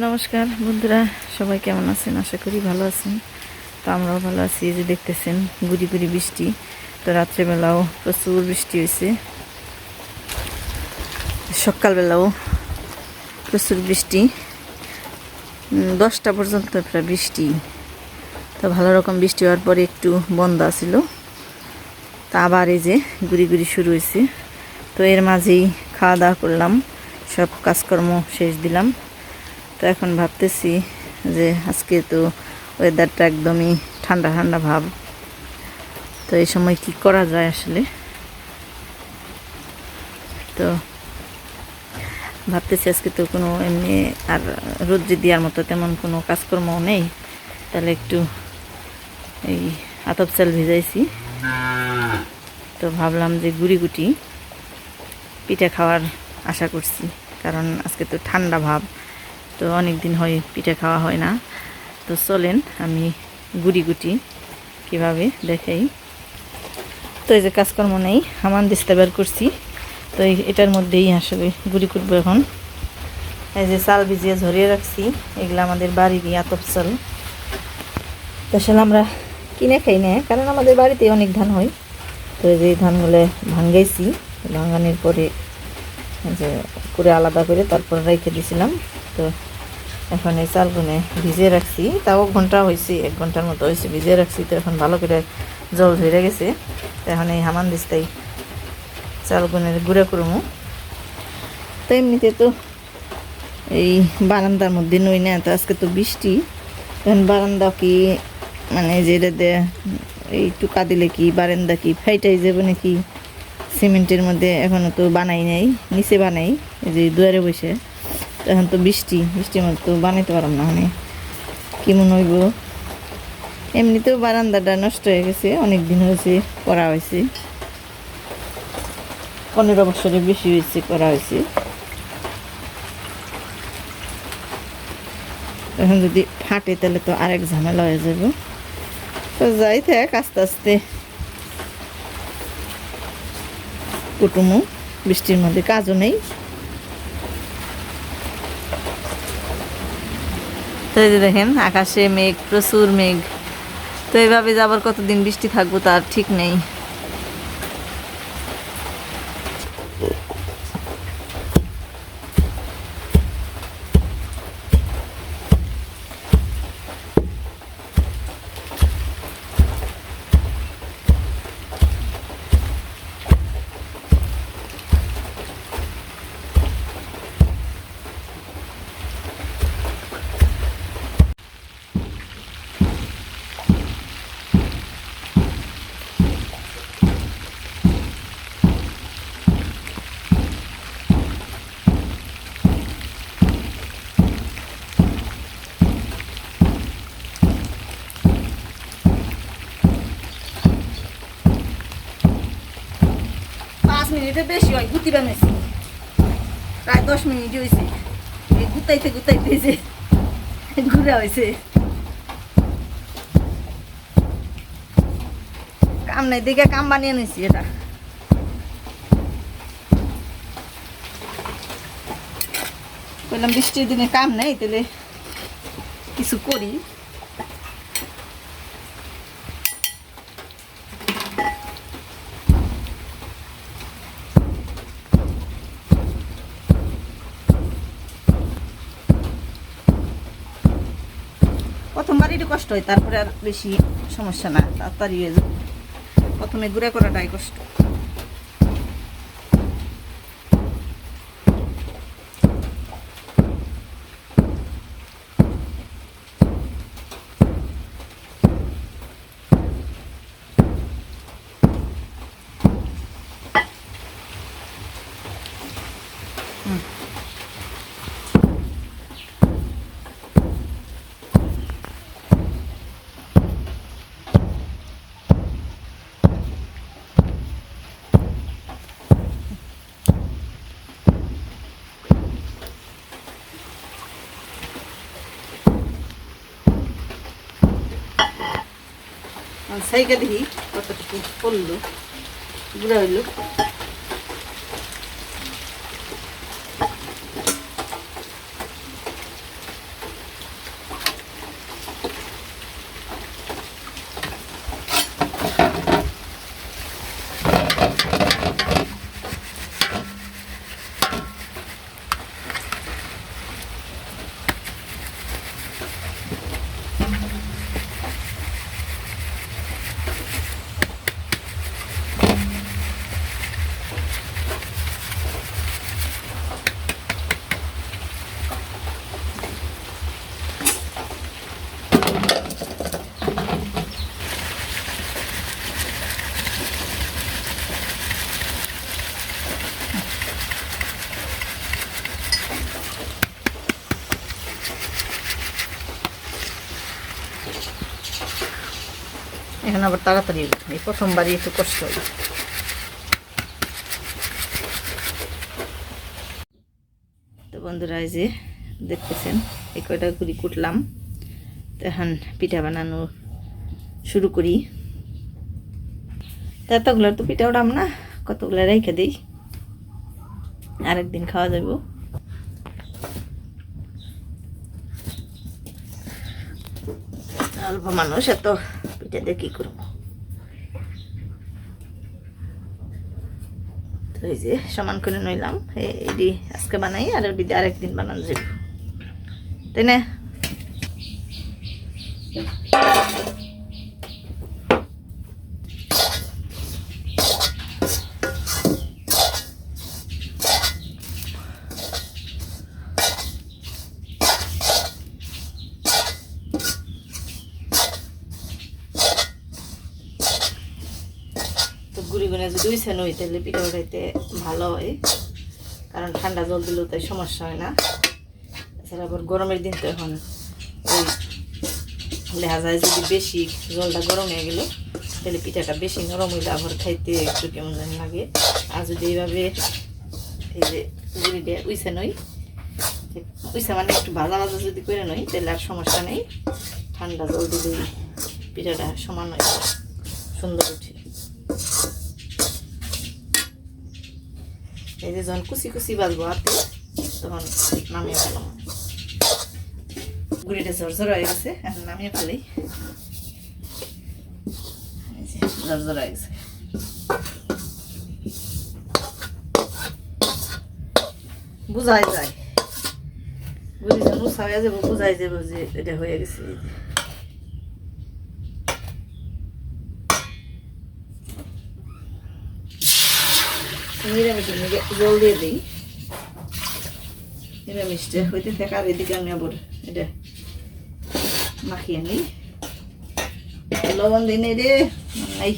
নমস্কার বন্ধুরা, সবাই কেমন আছেন? আশা করি ভালো আছেন। তো আমরাও ভালো আছি যে দেখতেছেন, গুড়ি গুড়ি বৃষ্টি। তো রাত্রেবেলাও প্রচুর বৃষ্টি হয়েছে। সকালবেলাও প্রচুর বৃষ্টি। দশটা পর্যন্ত প্রায় বৃষ্টি। তো ভালো রকম বৃষ্টি হওয়ার পরে একটু বন্ধ আছিল। তা আবার এই যে গুড়ি গুড়ি শুরু হয়েছে। তো এর মাঝেই খাওয়া দাওয়া করলাম, সব কাজকর্ম শেষ দিলাম। তো এখন ভাবতেছি যে আজকে তো ওয়েদারটা একদমই ঠান্ডা ঠান্ডা ভাব। তো এই সময় কি করা যায় আসলে? তো ভাবতেছি আজকে তো কোনো এমনি আর রোদ্রি দেওয়ার মতো তেমন কোনো কাজকর্মও নেই। তাহলে একটু এই আতপ চাল ভিজাইছি। তো ভাবলাম যে গুড়ি গুটি পিঠা খাওয়ার আশা করছি। কারণ আজকে তো ঠান্ডা ভাব। তো অনেক দিন হয় পিঠা খাওয়া হয় না। তো চলেন আমি গুড়ি গুটি কীভাবে দেখাই। তো এই যে কাজকর্ম নেই, হামান দিস্তা বের করছি। তো এটার মধ্যেই আসলে গুড়ি কুটবো এখন। এই যে চাল ভিজিয়ে ঝরিয়ে রাখছি, এগুলো আমাদের বাড়িরই আতপ চাল। তো আসলে আমরা কিনে খাই না, কারণ আমাদের বাড়িতে অনেক ধান হয়। তো এই যে ধানগুলো ভাঙ্গাইছি ভাঙানোর পরে যে করে আলাদা করে তারপর রেখে দিয়েছিলাম তো এখন এই চালগুনে ভিজিয়ে রাখছি। তাও ঘণ্টা হয়েছে এক ঘণ্টার মতো হয়েছে ভিজিয়ে রাখছি, তো এখন ভালো করে জল ধরে গেছে। তো এখন এই হামান দিস্তাই চালগুনের গুঁড়া করব তো এমনিতে তো এই বারান্দার মধ্যে নই না, তো আজকে তো বৃষ্টি। এখন বারান্দা কি মানে যেটা দেয় এই টুকা দিলে কি, বারান্দা কি, ফাইটাই যাবে নাকি? সিমেন্টের মধ্যে এখনও তো বানাই নাই, নিচে বানাই যে দুয়ারে বসে। এখন তো বৃষ্টি, বৃষ্টির মধ্যে তো বানাইতে পারলাম না মানে কেমন হইব? এমনিতেও বারান্দাটা নষ্ট হয়ে গেছে অনেক দিন হয়েছে, করা হয়েছে। পনেরো বছরের বেশি হয়েছে, করা হয়েছে। এখন যদি ফাটে তাহলে তো আরেক ঝামেলা হয়ে যাব তো যাই থাক, আস্তে আস্তে। কুটুমু বৃষ্টির মধ্যে কাজও নেই। তো এই যে দেখেন, আকাশে মেঘ, প্রচুর মেঘ। তো এইভাবে যাবার কতদিন বৃষ্টি থাকব তার ঠিক নেই। মিনিটের বেশি হয় গুতি বানাইছি। প্রায় দশ মিনিট হয়েছে গুতাইতে গুতাইতে যে ঘুরা হয়েছে কাম নাই, দেখে কাম বানিয়ে নিয়েছি এটা। বললাম বৃষ্টির দিনে কাম নেই, তাহলে কিছু করি প্রথমবার একটু কষ্ট হয় তারপরে আর বেশি সমস্যা না তাড়াতাড়ি হয়ে যাবে। প্রথমে গুঁড়া করাটাই কষ্ট। সাইকেল দেখি কতটুকু পড়ল গুঁড়া হইল এখন আবার তাড়াতাড়ি। এই প্রথমবারই একটু কষ্ট হইল তো বন্ধুরা, এই যে দেখতেছেন, এই কয়টা করে কুটলাম। তো এখন পিঠা বানানো শুরু করি। তা এতগুলো তো পিঠা উঠাম না, কতগুলো রেখে দিই। আরেকদিন খাওয়া যাব অল্প মানুষ এত পিঠা দিয়ে কী করব? এই যে, সমান করে নইলাম। এ- আজকে বানাই, আর দিয়ে আরেকদিন বানানো যাব। তাই না? তো গুড়ি গুনে যদি উইছে নই, তাহলে পিঠা উঠাইতে ভালো হয়। কারণ ঠান্ডা জল দিলেও তাই সমস্যা হয় না। এছাড়া আবার গরমের দিন তো এখন ওই লেহা যায় যদি বেশি জলটা গরম হয়ে গেল, তাহলে পিঠাটা বেশি নরম হইলে আবার খাইতে একটু কেমন যেন লাগে। আর যদি এইভাবে এই যে গুড়ি দিয়ে উইছে নই, উইছে মানে একটু ভাজা ভাজা যদি করে নই, তাহলে আর সমস্যা নেই। ঠান্ডা জল দিলেই পিঠাটা সমান হয় সুন্দর উঠে। এই যে যখন কুচি কুচি বাজবো হাতে, তখন নামিয়ে ফেলাম গুড়িটা ঝরঝর হয়ে গেছে, এখন নামিয়ে যে ঝরঝর হয়ে গেছে। বুঝাই যায়। বুঝি যখন উৎসাহ যাব, বুঝাই যাব যে এটা হয়ে গেছে। নিরামিষ নিরামিষটা হইতে আমি আবার লবণ রে এই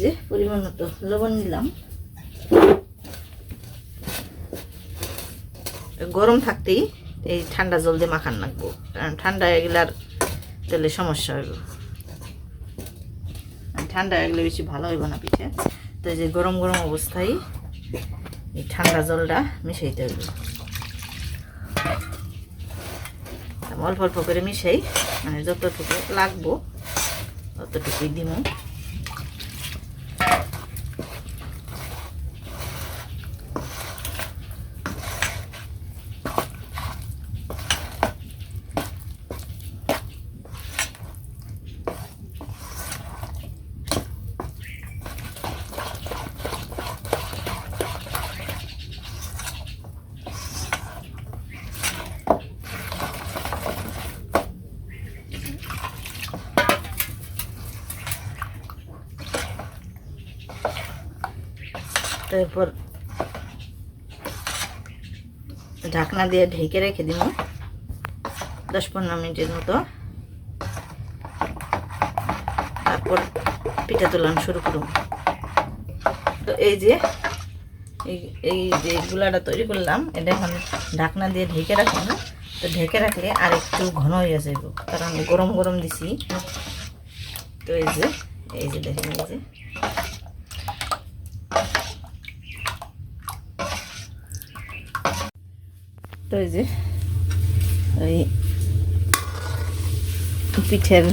যে পরিমাণ মতো লবণ নিলাম গরম থাকতেই এই ঠান্ডা জল দিয়ে মাখান লাগবো। কারণ ঠান্ডা গেলে আর তাহলে সমস্যা হইব। ঠান্ডা হয়ে গেলে বেশি ভালো হইব না পিঠে। তো যে গরম গরম অবস্থায় এই ঠান্ডা জলটা মিশাইতে হবে অল্প অল্প করে মিশাই মানে যতটুকু লাগবো, ততটুকুই দিব তারপর ঢাকনা দিয়ে ঢেকে রেখে দিব। দশ পনেরো মিনিটের মতো। তারপর পিঠা তোলানো শুরু করুন তো এই যে, এই এই যে গুলাটা তৈরি করলাম, এটা এখন ঢাকনা দিয়ে ঢেকে রাখুন তো ঢেকে রাখলে আর একটু ঘন হয়ে যাবে, কারণ গরম গরম দিছি। তো এই যে এই যে দেখেন, এই যে। তো এই যে ওই পিঠের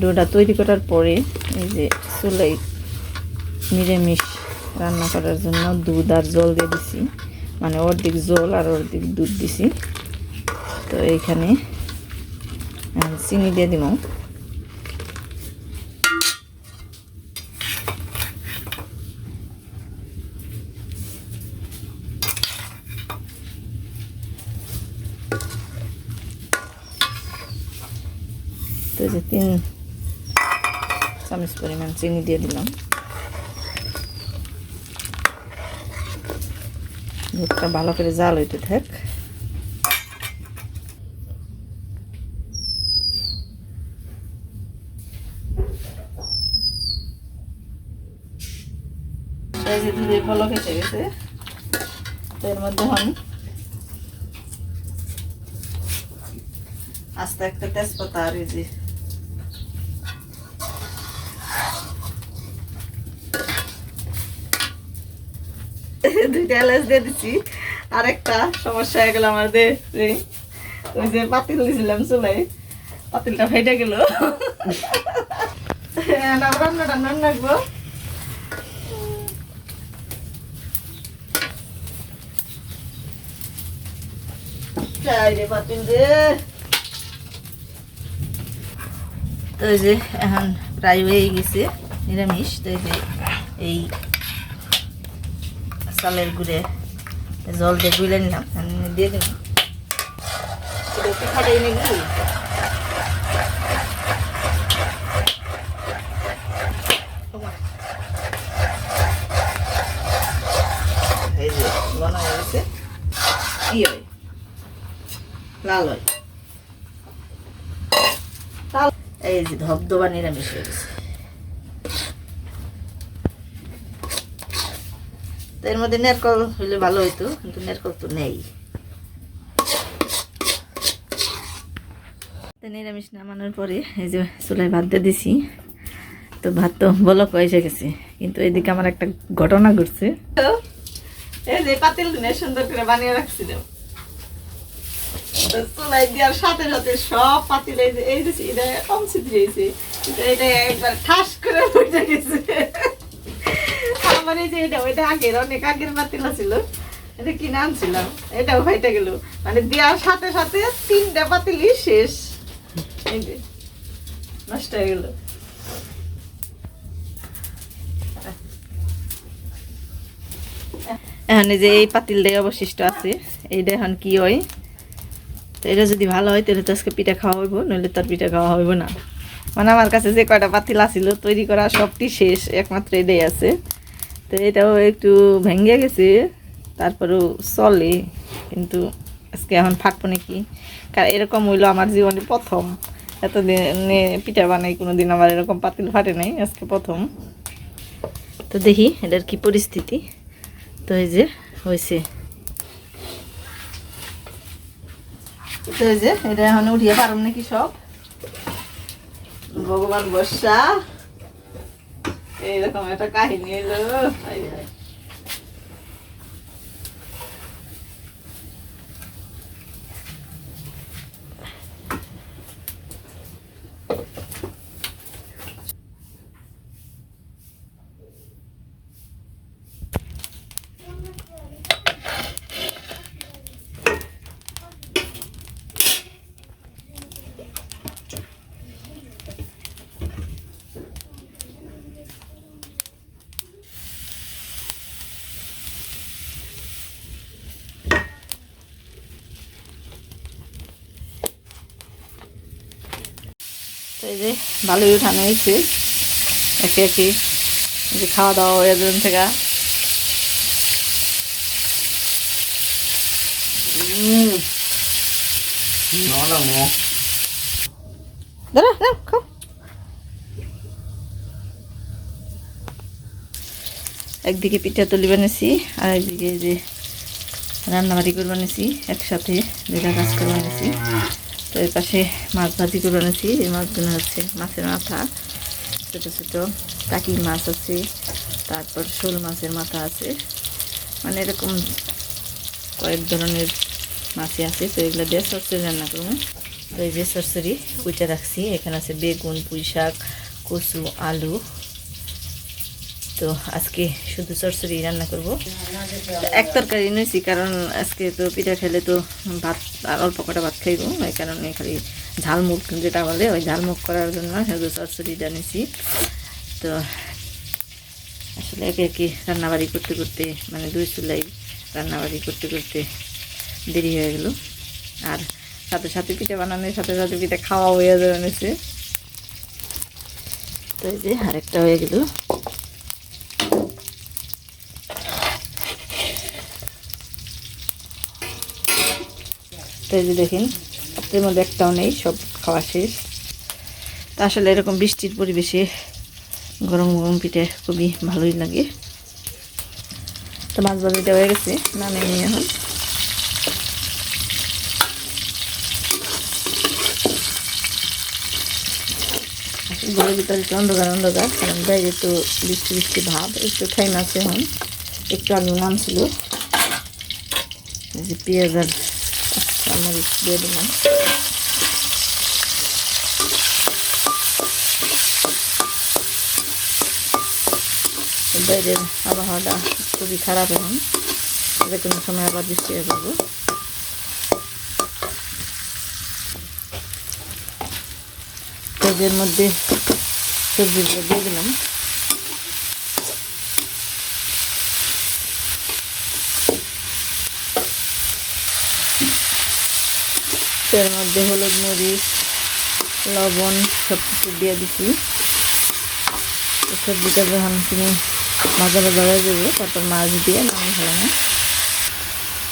ডোটা তৈরি করার পরে এই যে চুলাই নিরামিষ রান্না করার জন্য দুধ আর জল দিয়ে দিছি। মানে অর্ধেক জল আর অর্ধেক দুধ দিছি। তো এইখানে চিনি দিয়ে দিব তো এই যে তিন চামচ পরিমাণ চিনি দিয়ে দিলাম। দুধটা ভালো করে জাল হইতে থাক। গেছে। এর মধ্যে আস্তে একটা তেজপাতা আর এই এলাচ দিয়ে দিচ্ছি আর সমস্যা হয়ে গেল আমাদের ওই যে পাতিল দিয়েছিলাম চুলাই পাতিলটা ফেটে গেল। রান্না পাতিল রে তো যে এখন প্রায় হয়ে গেছে, নিরামিষ। তো এই চালের গুঁড়ে জল দিয়ে গুলে নিলাম দিয়ে দিলাম এই যে কি হয়, লাল হয়। এই যে ধবধবা নিরামিষ হয়ে গেছে। এর মধ্যে নেরকল হইলে ভালো হইতো, কিন্তু নেরকল তো নেই। নিরামিষ নামানোর পরে এই যে চুলায় ভাত দিয়ে দিছি, তো ভাত তো বলক হয়ে গেছে, কিন্তু এদিকে আমার একটা ঘটনা ঘটছে। এই যে পাতিল সুন্দর করে বানিয়ে রাখছিলাম। সাথে সাথে সব পাতিল এই যে এই যে এটা একবার ঠাস করে উঠে গেছে। আমার এই যে এটা, ওইটা আগের, অনেক আগের পাতিল ছিল এটা কিনে আনছিলাম এটাও গেল। মানে দেওয়ার সাথে সাথে তিনটা পাতিলই শেষ। এই যে, নষ্ট হয়ে গেল। এখন যে এই পাতিলটাই অবশিষ্ট আছে। এইটা এখন কি হয়? তো এটা যদি ভালো হয়, তাহলে তো আজকে পিঠা খাওয়া হইব, নইলে তার পিঠা খাওয়া হইব না। মানে আমার কাছে যে কয়টা পাতিল আছিল, তৈরি করা সবটি শেষ, একমাত্র এটাই আছে। তো এটাও একটু ভেঙে গেছে, তারপরেও চলে, কিন্তু আজকে এখন ফাটবো নাকি? কারণ এরকম হইল আমার জীবনে প্রথম। এতদিনে পিঠা বানাই কোনো দিন আমার এরকম পাতিল ফাটে নাই, আজকে প্রথম। তো দেখি এটার কি পরিস্থিতি। তো এই যে হয়েছে তো এই যে এটা এখন উঠিয়ে পারব নাকি সব? ভগবান বর্ষা เอ๊ะแล้วทำไมตะกร้เห็นไงเลย এই যে ভালোই উঠানো হয়েছে একে একে যে খাওয়া দাওয়া হয়ে যাবেন থেকে একদিকে পিঠা তুলি বানিয়েছি, আর একদিকে যে রান্নাবাড়ি করে বানিয়েছি একসাথে দুটা কাজ করে বানিয়েছি তো এর পাশে মাছ ভাজি করে বানিয়েছি এই মাছগুলো হচ্ছে মাছের মাথা, ছোটো ছোটো টাকি মাছ আছে, তারপর শোল মাছের মাথা আছে। মানে এরকম কয়েক ধরনের মাছই আছে, তো এগুলো দিয়ে সরসরি রান্না করব। তো এই যে সরসরি কুইটা রাখছি, এখানে আছে বেগুন পুঁই শাক কচু, আলু। তো আজকে শুধু চরচড়ি রান্না করব। এক তরকারি নিয়েছি, কারণ আজকে তো পিঠা খেলে তো ভাত আর অল্প কটা ভাত খাইব, এই কারণে খালি ঝালমুখ যেটা বলে ওই ঝালমুখ করার জন্য শুধু চরচড়িটা নিয়েছি। তো আসলে একে একে রান্নাবাড়ি করতে করতে মানে দুই চুলাই রান্নাবাড়ি করতে করতে দেরি হয়ে গেল। আর সাথে সাথে পিঠা বানানোর সাথে সাথে পিঠা খাওয়া হয়ে যাবে তো এই যে আরেকটা হয়ে গেল। এই দেখেন, এর মধ্যে একটাও নেই, সব খাওয়া শেষ। তা আসলে এরকম বৃষ্টির পরিবেশে গরম গরম পিঠে খুবই ভালোই লাগে। তো মাছ ভাজিটা হয়ে গেছে নামে নিয়ে এখন। ঘরের ভিতরে একটু অন্ধকার অন্ধকার, কারণ বাইরে তো বৃষ্টি বৃষ্টি ভাব, একটু টাইম আছে এখন। একটু আলু নামছিল। যে পেঁয়াজ আর মরিচ দিয়ে দিলাম। বাইরের আবহাওয়াটা খুবই খারাপ এখন। যে কোনো সময় আবার বৃষ্টি হয়ে যাব পেঁয়াজের মধ্যে সবজিগুলো দিয়ে দিলাম। এর মধ্যে হলুদ, মরিচ, লবণ সব কিছু দিয়ে এই সবজিটা যখন তুমি ভাজা ভাজা হয়ে যাবে, তারপর মাছ দিয়ে নামিয়ে ফেলানো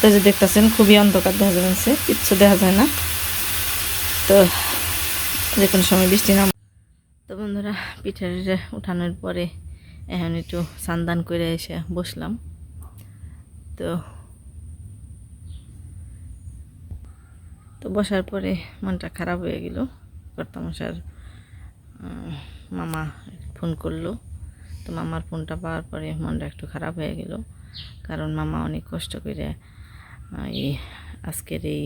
তো যে দেখতেছেন, খুবই অন্ধকার দেখা যাচ্ছে, কিচ্ছু দেখা যায় না। তো যে কোনো সময় বৃষ্টি নাম তো বন্ধুরা, পিঠের উঠানোর পরে এখন একটু সান্দান করে এসে বসলাম। তো তো বসার পরে মনটা খারাপ হয়ে গেল। কর্তামশার মামা ফোন করল। তো মামার ফোনটা পাওয়ার পরে মনটা একটু খারাপ হয়ে গেল। কারণ মামা অনেক কষ্ট করে এই আজকের এই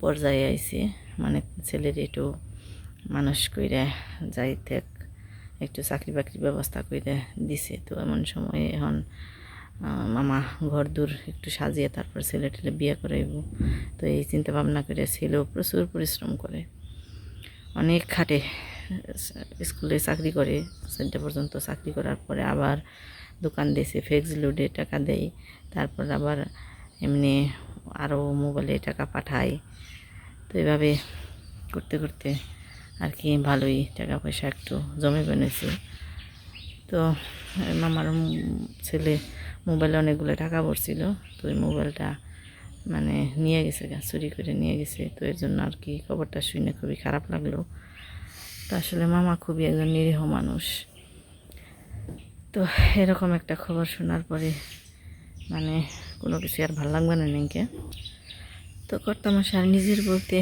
পর্যায়ে আইসে মানে ছেলের একটু মানুষ কইরা যাইতে, একটু চাকরি বাকরির ব্যবস্থা করে দিছে। তো এমন সময় এখন মামা ঘর দূর একটু সাজিয়ে তারপর ছেলে টেলে বিয়ে করাইব। তো এই চিন্তা ভাবনা করে ছেলেও প্রচুর পরিশ্রম করে। অনেক খাটে, স্কুলে চাকরি করে, চারটে পর্যন্ত চাকরি করার পরে আবার দোকান দিয়েছে ফেক্স লোডে টাকা দেয়। তারপর আবার এমনি আরও মোবাইলে টাকা পাঠায়। তো এভাবে করতে করতে আর কি ভালোই টাকা পয়সা একটু জমে বেনেছে তো মামার ছেলে মোবাইলে অনেকগুলো টাকা পড়ছিল তো ওই মোবাইলটা মানে নিয়ে গেছে চুরি করে নিয়ে গেছে, তো এর জন্য আর কি খবরটা শুনে খুবই খারাপ লাগল। তো আসলে মামা খুবই একজন নিরীহ মানুষ। তো এরকম একটা খবর শোনার পরে মানে কোনো কিছু আর ভালো লাগবে না নাকি? তো কর্তামশার নিজের বলতে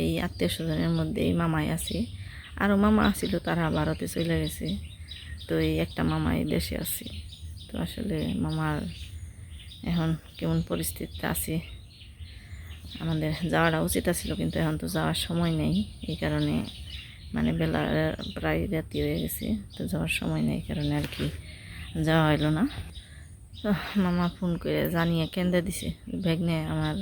এই আত্মীয় স্বজনের মধ্যে এই মামাই আছে। আরও মামা আছিল, তারা ভারতে চলে গেছে। তো এই একটা মামাই দেশে আছি। তো আসলে মামার এখন কেমন পরিস্থিতিতে আছে, আমাদের যাওয়াটা উচিত আছিল, কিন্তু এখন তো যাওয়ার সময় নেই। এই কারণে মানে বেলা প্রায় রাতি হয়ে গেছে, তো যাওয়ার সময় নেই কারণে আর কি যাওয়া হইল না। তো মামা ফোন করে জানিয়ে কেন্দ্রে দিছে ব্যাগনে আমার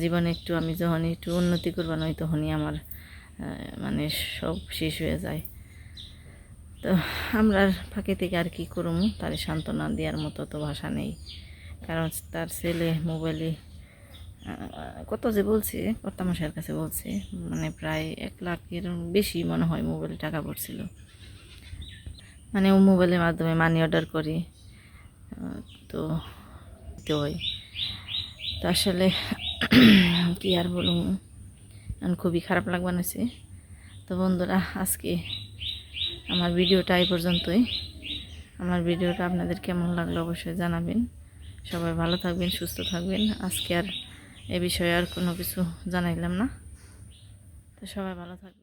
জীবনে একটু আমি যখন একটু উন্নতি করব নয় তখনই আমার মানে সব শেষ হয়ে যায়। তো আমরা ফাঁকে থেকে আর কি করব তার সান্ত্বনা দেওয়ার মতো তো ভাষা নেই। কারণ তার ছেলে মোবাইলে কত যে বলছে, কর্তামশাইয়ের কাছে বলছে মানে প্রায় এক লাখের বেশি মনে হয় মোবাইলে টাকা পড়ছিল। মানে ও মোবাইলের মাধ্যমে মানি অর্ডার করি তো দিতে হয়। তো আসলে কি আর বলুন খুবই খারাপ লাগবে নাছে তো বন্ধুরা, আজকে আমার ভিডিওটা এই পর্যন্তই। আমার ভিডিওটা আপনাদের কেমন লাগল অবশ্যই জানাবেন। সবাই ভালো থাকবেন, সুস্থ থাকবেন। আজকে আর এ বিষয়ে আর কোনো কিছু জানাইলাম না। তো সবাই ভালো থাকবেন।